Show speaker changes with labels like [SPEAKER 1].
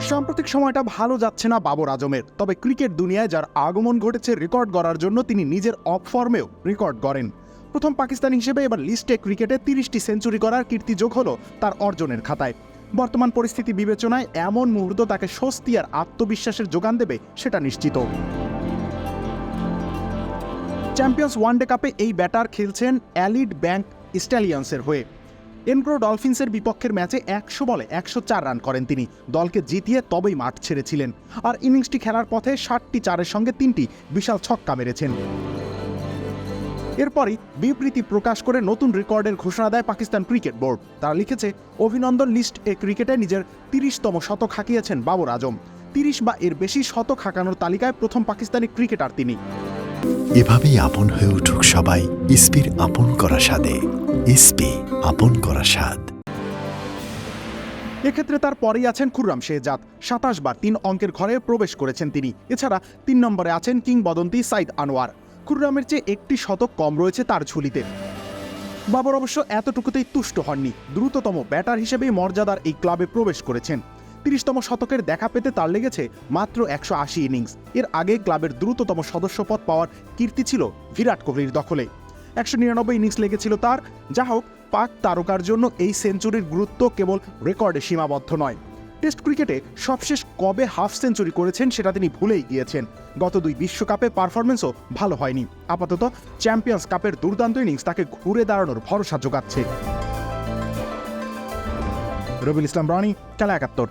[SPEAKER 1] সাম্প্রতিক সময়টা ভালো যাচ্ছে না বাবর আজমের। তবে ক্রিকেট দুনিয়ায় যার আগমন ঘটেছে রেকর্ড গড়ার জন্য তিনি নিজের অফ ফর্মেও রেকর্ড গড়েন। প্রথম পাকিস্তানি হিসেবে এবার লিস্টে ক্রিকেটে তিরিশটি সেঞ্চুরি করার কীর্তি যোগ হলো তার অর্জনের খাতায়। বর্তমান পরিস্থিতি বিবেচনায় এমন মুহূর্ত তাকে স্বস্তি আর আত্মবিশ্বাসের যোগান দেবে সেটা নিশ্চিত। চ্যাম্পিয়ন্স ওয়ানডে কাপে এই ব্যাটার খেলছেন অ্যালিড ব্যাংক স্ট্যালিয়ন্সের হয়ে। এনগ্রো ডলফিন্সের বিপক্ষের ম্যাচে একশো বলে একশো চার রান করেন তিনি। দলকে জিতিয়ে তবেই মাঠ ছেড়েছিলেন। আর ইনিংসটি খেলার পথে ষাটটি চারের সঙ্গে তিনটি বিশাল ছক্কা মেরেছেন। এরপরই বিবৃতি প্রকাশ করে নতুন রেকর্ডের ঘোষণা দেয় পাকিস্তান ক্রিকেট বোর্ড। তারা লিখেছে, অভিনন্দন লিস্ট এ ক্রিকেটে নিজের তিরিশতম শতক হাঁকিয়েছেন বাবর আজম। তিরিশ বা এর বেশি শতক হাঁকানোর তালিকায় প্রথম পাকিস্তানি ক্রিকেটার তিনি।
[SPEAKER 2] এভাবেই আপন হয়ে উঠুক সবাই ইস্পির আপন করা স্বাদে ইস্পি আপন করা স্বাদ
[SPEAKER 1] এক্ষেত্রে তার পরেই আছেন খুররাম শেহজাদ। সাতাশ বার তিন অঙ্কের ঘরে প্রবেশ করেছেন তিনি। এছাড়া তিন নম্বরে আছেন কিংবদন্তি সাইদ আনোয়ার। খুররামের চেয়ে একটি শতক কম রয়েছে তার ঝুলিতে। বাবর অবশ্য এতটুকুতেই তুষ্ট হননি। দ্রুততম ব্যাটার হিসেবেই মর্যাদার এই ক্লাবে প্রবেশ করেছেন। তিরিশতম শতকের দেখা পেতে তার লেগেছে মাত্র একশো আশি ইনিংস। এর আগে ক্লাবের দ্রুততম সদস্যপদ পাওয়ার কীর্তি ছিল বিরাট কোহলির দখলে। একশো নিরানব্বই ইনিংস লেগেছিল তার, যা হোক, পাক তারকার জন্য এই সেঞ্চুরির গুরুত্ব কেবল রেকর্ডে সীমাবদ্ধ নয়। টেস্ট ক্রিকেটে সবশেষ কবে হাফ সেঞ্চুরি করেছেন সেটা তিনি ভুলেই গিয়েছেন। গত দুই বিশ্বকাপে পারফরমেন্সও ভালো হয়নি। আপাতত চ্যাম্পিয়ন্স কাপের দুর্দান্ত ইনিংস তাকে ঘুরে দাঁড়ানোর ভরসা যোগাচ্ছে। রবিল ইসলাম রানি, খেলা একাত্তর।